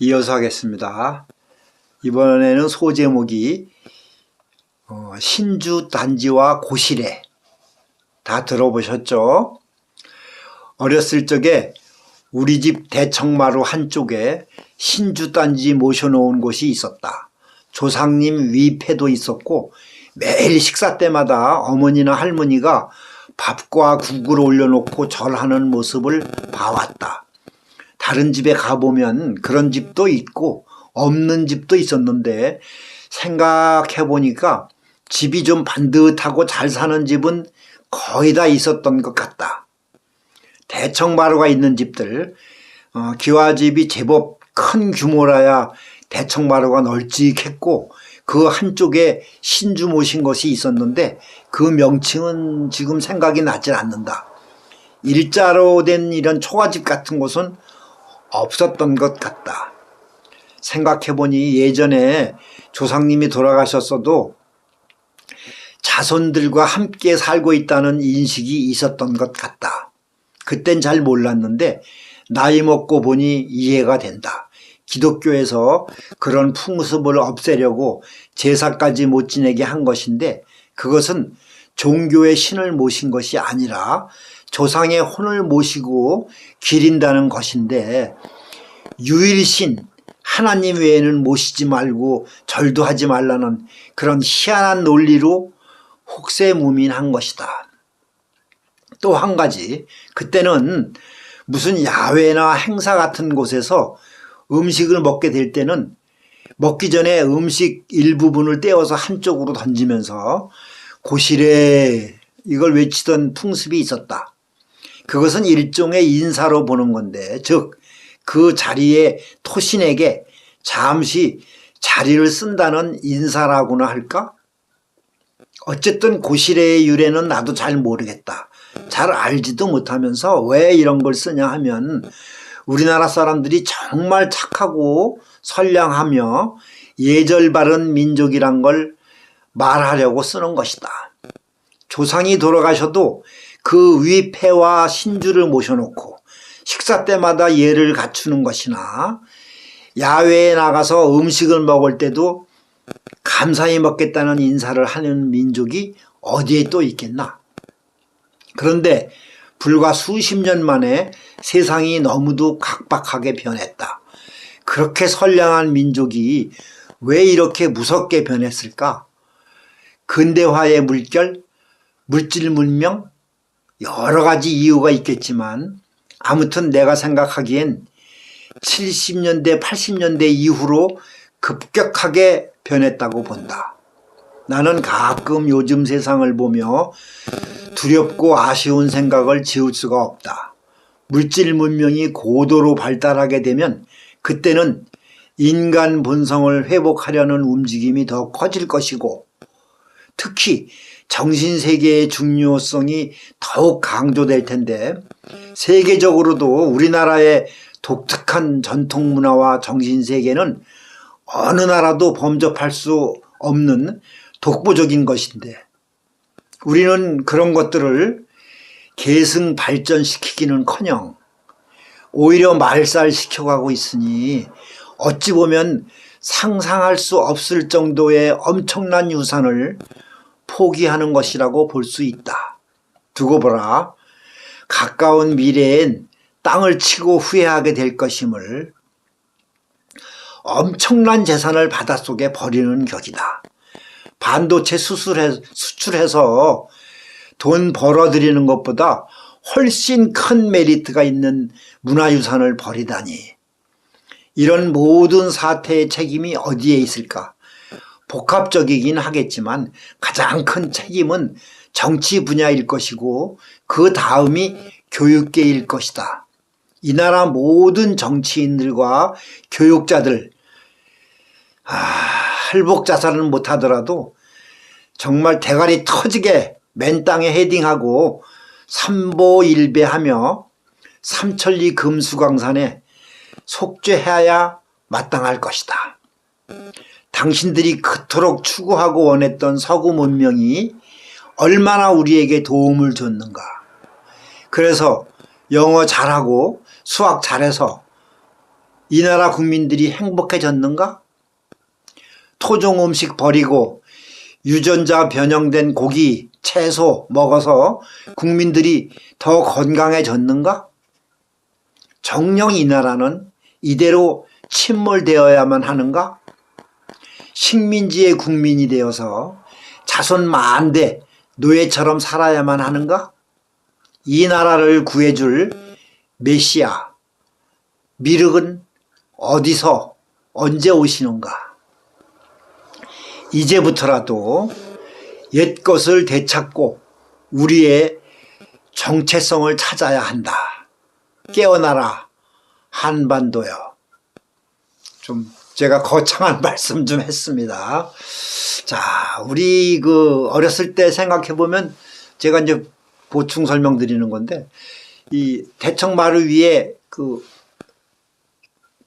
이어서 하겠습니다. 이번에는 소제목이 어, 신주 단지와 고시래 다 들어보셨죠? 어렸을 적에 우리 집 대청마루 한쪽에 신주 단지 모셔놓은 곳이 있었다. 조상님 위패도 있었고 매일 식사 때마다 어머니나 할머니가 밥과 국을 올려놓고 절하는 모습을 봐왔다. 다른 집에 가보면 그런 집도 있고 없는 집도 있었는데 생각해 보니까 집이 좀 반듯하고 잘 사는 집은 거의 다 있었던 것 같다. 대청마루가 있는 집들, 어, 기와집이 제법 큰 규모라야 대청마루가 널찍했고 그 한쪽에 신주 모신 것이 있었는데 그 명칭은 지금 생각이 나질 않는다. 일자로 된 이런 초가집 같은 곳은 없었던 것 같다. 생각해보니 예전에 조상님이 돌아가셨어도 자손들과 함께 살고 있다는 인식이 있었던 것 같다. 그땐 잘 몰랐는데 나이 먹고 보니 이해가 된다. 기독교에서 그런 풍습을 없애려고 제사까지 못 지내게 한 것인데 그것은 종교의 신을 모신 것이 아니라 조상의 혼을 모시고 기린다는 것인데 유일신 하나님 외에는 모시지 말고 절도 하지 말라는 그런 희한한 논리로 혹세무민한 것이다. 또 한 가지 그때는 무슨 야외나 행사 같은 곳에서 음식을 먹게 될 때는 먹기 전에 음식 일부분을 떼어서 한쪽으로 던지면서 고시래 이걸 외치던 풍습이 있었다. 그것은 일종의 인사로 보는 건데 즉 그 자리에 토신에게 잠시 자리를 쓴다는 인사라고나 할까? 어쨌든 고시래의 유래는 나도 잘 모르겠다. 잘 알지도 못하면서 왜 이런 걸 쓰냐 하면 우리나라 사람들이 정말 착하고 선량하며 예절 바른 민족이란 걸 말하려고 쓰는 것이다. 조상이 돌아가셔도 그 위 패와 신주를 모셔놓고 식사 때마다 예를 갖추는 것이나 야외에 나가서 음식을 먹을 때도 감사히 먹겠다는 인사를 하는 민족이 어디에 또 있겠나. 그런데 불과 수십 년 만에 세상이 너무도 각박하게 변했다. 그렇게 선량한 민족이 왜 이렇게 무섭게 변했을까? 근대화의 물결, 물질 문명, 여러 가지 이유가 있겠지만 아무튼 내가 생각하기엔 70년대, 80년대 이후로 급격하게 변했다고 본다. 나는 가끔 요즘 세상을 보며 두렵고 아쉬운 생각을 지울 수가 없다. 물질 문명이 고도로 발달하게 되면 그때는 인간 본성을 회복하려는 움직임이 더 커질 것이고 특히 정신세계의 중요성이 더욱 강조될 텐데 세계적으로도 우리나라의 독특한 전통문화와 정신세계는 어느 나라도 범접할 수 없는 독보적인 것인데 우리는 그런 것들을 계승 발전시키기는커녕 오히려 말살시켜가고 있으니 어찌 보면 상상할 수 없을 정도의 엄청난 유산을 포기하는 것이라고 볼 수 있다. 두고 보라. 가까운 미래엔 땅을 치고 후회하게 될 것임을 엄청난 재산을 바닷속에 버리는 격이다. 반도체 수술해, 수출해서 돈 벌어들이는 것보다 훨씬 큰 메리트가 있는 문화유산을 버리다니. 이런 모든 사태의 책임이 어디에 있을까? 복합적이긴 하겠지만 가장 큰 책임은 정치 분야일 것이고 그 다음이 교육계일 것이다. 이 나라 모든 정치인들과 교육자들 아, 할복 자살은 못하더라도 정말 대가리 터지게 맨 땅에 헤딩하고 삼보일배하며 삼천리 금수강산에 속죄해야 마땅할 것이다. 당신들이 그토록 추구하고 원했던 서구 문명이 얼마나 우리에게 도움을 줬는가. 그래서 영어 잘하고 수학 잘해서 이 나라 국민들이 행복해졌는가? 토종 음식 버리고 유전자 변형된 고기, 채소 먹어서 국민들이 더 건강해졌는가? 정녕 이 나라는 이대로 침몰되어야만 하는가? 식민지의 국민이 되어서 자손 만대 노예처럼 살아야만 하는가? 이 나라를 구해줄 메시아, 미륵은 어디서 언제 오시는가? 이제부터라도 옛 것을 되찾고 우리의 정체성을 찾아야 한다. 깨어나라 한반도여. 좀 제가 거창한 말씀 좀 했습니다. 자, 우리 그 어렸을 때 생각해 보면 제가 이제 보충 설명드리는 건데 이 대청마루 위에 그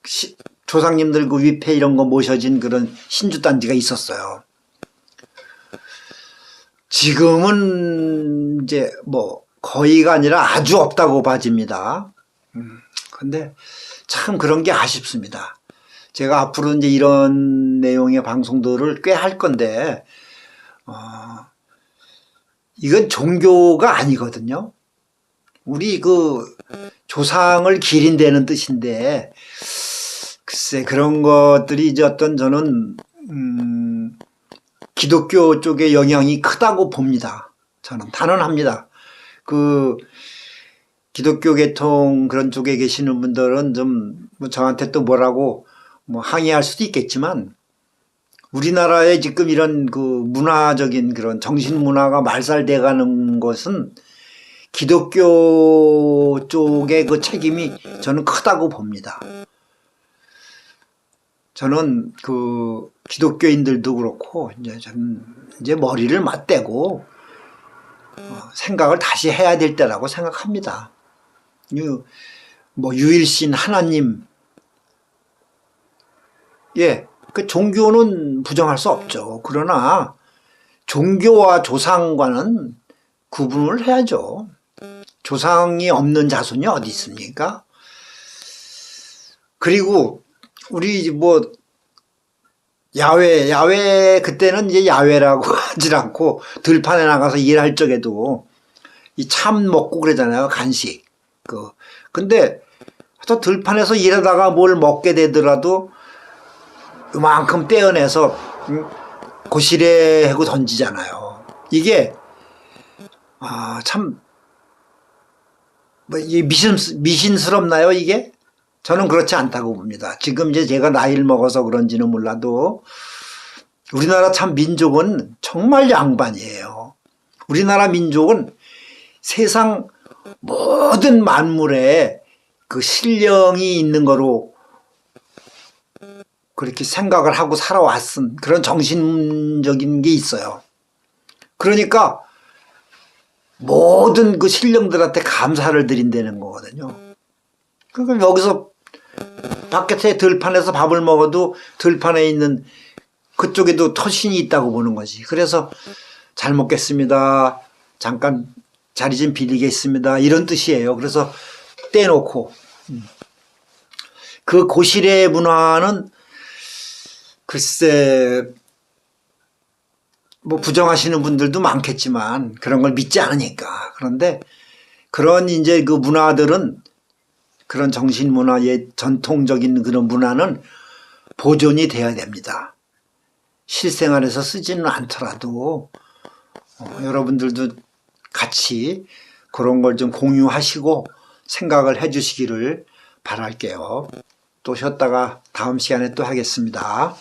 시- 조상님들 그 위패 이런 거 모셔진 그런 신주 단지가 있었어요. 지금은 이제 뭐 거의가 아니라 아주 없다고 봐집니다. 음, 근데 참 그런 게 아쉽습니다. 제가 앞으로 이제 이런 내용의 방송들을 꽤 할 건데, 어, 이건 종교가 아니거든요. 우리 그 조상을 기린다는 뜻인데, 글쎄 그런 것들이 이제 어떤 저는 음, 기독교 쪽에 영향이 크다고 봅니다. 저는 단언합니다. 그 기독교 계통 그런 쪽에 계시는 분들은 좀뭐 저한테 또 뭐라고 뭐 항의할 수도 있겠지만 우리나라에 지금 이런 그 문화적인 그런 정신 문화가 말살돼 가는 것은 기독교 쪽의 그 책임이 저는 크다고 봅니다. 저는 그 기독교인들도 그렇고 이제 좀 이제 머리를 맞대고 어, 생각을 다시 해야 될 때라고 생각합니다. 유, 뭐 유일신 하나님 예, 그 종교는 부정할 수 없죠. 그러나 종교와 조상과는 구분을 해야죠. 조상이 없는 자손이 어디 있습니까? 그리고 우리 뭐 야외 야외 그때는 이제 야외라고 하질 않고 들판에 나가서 일할 적에도 이 참 먹고 그러잖아요 간식 그 근데 또 들판에서 일하다가 뭘 먹게 되더라도 이만큼 떼어내서 음, 고시래 하고 던지잖아요 이게 아 참 뭐 이게 미신 미신스럽나요 이게 저는 그렇지 않다고 봅니다. 지금 이제 제가 나이를 먹어서 그런지는 몰라도 우리나라 참 민족은 정말 양반이에요. 우리나라 민족은 세상 모든 만물에 그 신령이 있는 거로 그렇게 생각을 하고 살아왔은 그런 정신적인 게 있어요. 그러니까 모든 그 신령들한테 감사를 드린다는 거거든요. 그러니까 여기서 바깥에 들판에서 밥을 먹어도 들판에 있는 그쪽에도 터신이 있다고 보는 거지. 그래서 잘 먹겠습니다. 잠깐 자리 좀 빌리겠습니다. 이런 뜻이에요. 그래서 떼놓고 음. 그 고실의 문화는 글쎄 뭐 부정하시는 분들도 많겠지만 그런 걸 믿지 않으니까 그런데 그런 이제 그 문화들은 그런 정신 문화의 전통적인 그런 문화는 보존이 돼야 됩니다. 실생활에서 쓰지는 않더라도 어, 여러분들도 같이 그런 걸 좀 공유하시고 생각을 해 주시기를 바랄게요. 또 쉬었다가 다음 시간에 또 하겠습니다.